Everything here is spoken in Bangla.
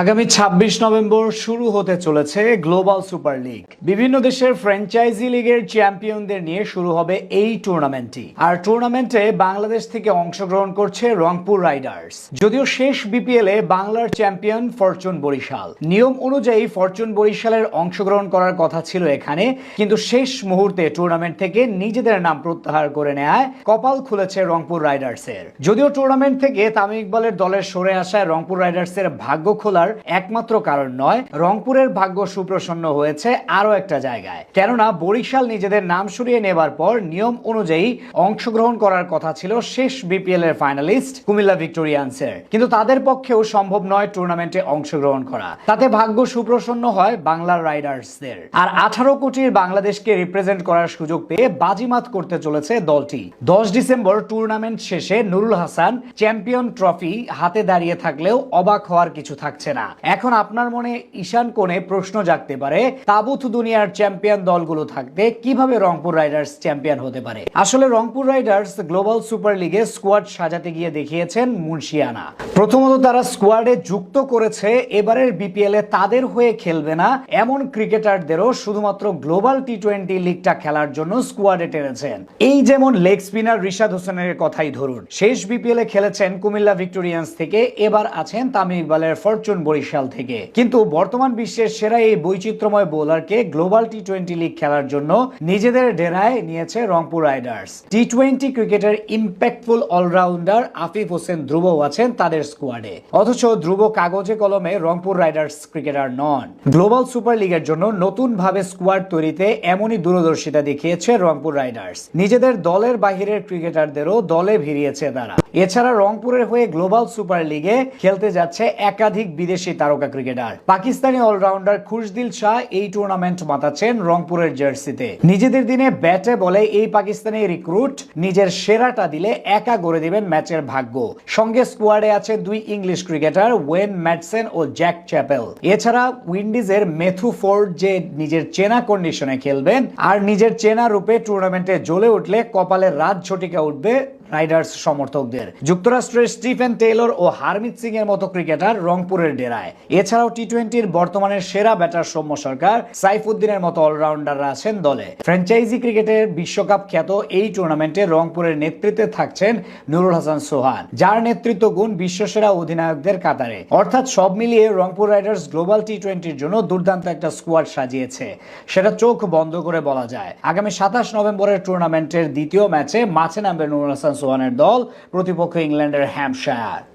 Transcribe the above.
আগামী ২৬ নভেম্বর শুরু হতে চলেছে গ্লোবাল সুপার লিগ। বিভিন্ন দেশের ফ্র্যাঞ্চাইজি লিগের চ্যাম্পিয়নদের নিয়ে শুরু হবে এই টুর্নামেন্টটি। আর টুর্নামেন্টে বাংলাদেশ থেকে অংশগ্রহণ করছে রংপুর রাইডার্স। যদিও শেষ বিপিএল এ বাংলার চ্যাম্পিয়ন ফরচুন বরিশাল। নিয়ম অনুযায়ী ফরচুন বরিশালের অংশগ্রহণ করার কথা ছিল এখানে, কিন্তু শেষ মুহূর্তে টুর্নামেন্ট থেকে নিজেদের নাম প্রত্যাহার করে নেয় কপাল খুলেছে রংপুর রাইডার্সের। যদিও টুর্নামেন্ট থেকে তামিম ইকবালের দলের সরে আসায় রংপুর রাইডার্সের ভাগ্য খোলার একমাত্র কারণ নয়, রংপুরের ভাগ্য সুপ্রসন্ন হয়েছে আরও একটা জায়গায়। কেননা বরিশাল নিজেদের নাম সরিয়ে নেবার পর নিয়ম অনুযায়ী অংশগ্রহণ করার কথা ছিল শেষ বিপিএল এর ফাইনালিস্ট কুমিল্লা ভিক্টোরিয়ান্সের। কিন্তু তাদের পক্ষেও সম্ভব নয় টুর্নামেন্টে অংশগ্রহণ করা। তাতে ভাগ্য সুপ্রসন্ন হয় বাংলার রাইডার্সদের। আর আঠারো কোটির বাংলাদেশকে রিপ্রেজেন্ট করার সুযোগ পেয়ে বাজিমাত করতে চলেছে দলটি। দশ ডিসেম্বর টুর্নামেন্ট শেষে নুরুল হাসান চ্যাম্পিয়ন ট্রফি হাতে দাঁড়িয়ে থাকলেও অবাক হওয়ার কিছু থাকছে না। এখন আপনার মনে ঈশান কোণে প্রশ্ন জাগতে পারে তাবুত দুনিয়ার চ্যাম্পিয়ন দলগুলো থাকতে কীভাবে রংপুর রাইডার্স চ্যাম্পিয়ন হতে পারে? আসলে রংপুর রাইডার্স গ্লোবাল সুপার লিগে স্কোয়াড সাজাতে গিয়ে দেখিয়েছেন মুন্সিয়ানা। প্রথমত তারা স্কোয়াডে যুক্ত করেছে, এবারের বিপিএল এ তাদের হয়ে খেলবে না এমন ক্রিকেটারদেরও শুধুমাত্র গ্লোবাল টি টোয়েন্টি লিগটা খেলার জন্য স্কোয়াডে টেনেছেন। এই যেমন লেগ স্পিনার রিশাদ হোসেনের কথাই ধরুন। শেষ বিপিএল এ খেলেছেন কুমিল্লা ভিক্টোরিয়ান্স থেকে, এবার আছেন তামিম ইকবালের ফরচুন বরিশাল থেকে। কিন্তু বর্তমান বিশ্বের সেরা এই বৈচিত্র্যময় বোলারকে গ্লোবাল টি টোয়েন্টি লিগ খেলার জন্য নিজেদের ডেরায় নিয়েছে রংপুর রাইডার্স। টি টোয়েন্টি ক্রিকেটের ইম্প্যাক্টফুল অলরাউন্ডার আফিফ হোসেন ধ্রুব আছেন তাদের স্কোয়াডে। অথচ ধ্রুব কাগজে কলমে রংপুর রাইডার্স ক্রিকেটার নন। গ্লোবাল সুপার লিগের জন্য নতুন ভাবে স্কোয়াড তৈরিতে এমনই দূরদর্শিতা দেখিয়েছে রংপুর রাইডার্স। নিজেদের দলের বাহিরের ক্রিকেটারদেরও দলে ভিড়িয়েছে তারা। এছাড়া রংপুরের হয়ে গ্লোবাল সুপার লিগে খেলতে যাচ্ছে একাধিক বিদেশি তারকা ক্রিকেটার। পাকিস্তানি অলরাউন্ডার খুশদিল শাহ এই টুর্নামেন্ট মাতাচ্ছেন রংপুরের জার্সিতে। নিজেদের দিনে ব্যাটে বলে এই পাকিস্তানি রিক্রুট নিজের সেরাটা দিলে একা গড়ে দিবেন ম্যাচের ভাগ্য। সঙ্গে স্কোয়াডে আছে দুই ইংলিশ ক্রিকেটার, ওয়েন ম্যাটসেন ও জ্যাক চ্যাপেল। এছাড়া উইন্ডিজের মেথু ফোর্ড যে নিজের চেনা কন্ডিশনে খেলবেন, আর নিজের চেনা রূপে টুর্নামেন্টে জ্বলে উঠলে কপালের রাত ঝটিকা উঠবে রাইডার্স সমর্থকদের। যুক্তরাষ্ট্রের স্টিফেন টেইলর ও হারমিত সিং এর মতো ক্রিকেটার রংপুরের ডেরায়। এছাড়াও টি টোয়েন্টির বর্তমানের সেরা ব্যাটার সৌম্য সরকার, সাইফুদ্দিনের মতো অলরাউন্ডাররা আছেন দলে। ফ্র্যাঞ্চাইজি ক্রিকেটের বিশ্বকাপ খ্যাত এই টুর্নামেন্টে রংপুরের নেতৃত্বে থাকছেন নুরুল হাসান সোহান, যার নেতৃত্ব গুণ বিশ্বসেরা অধিনায়কদের কাতারে। অর্থাৎ সব মিলিয়ে রংপুর রাইডার্স গ্লোবাল টি টোয়েন্টির জন্য দুর্দান্ত একটা স্কোয়াড সাজিয়েছে। সেটা চোখ বন্ধ করে বলা যায়। আগামী সাতাশ নভেম্বরের টুর্নামেন্টের দ্বিতীয় ম্যাচে মাঠে নামবে নুরুল হাসান সোহানের দল প্রতিপক্ষ ইংল্যান্ডের হ্যাম্পশায়ার।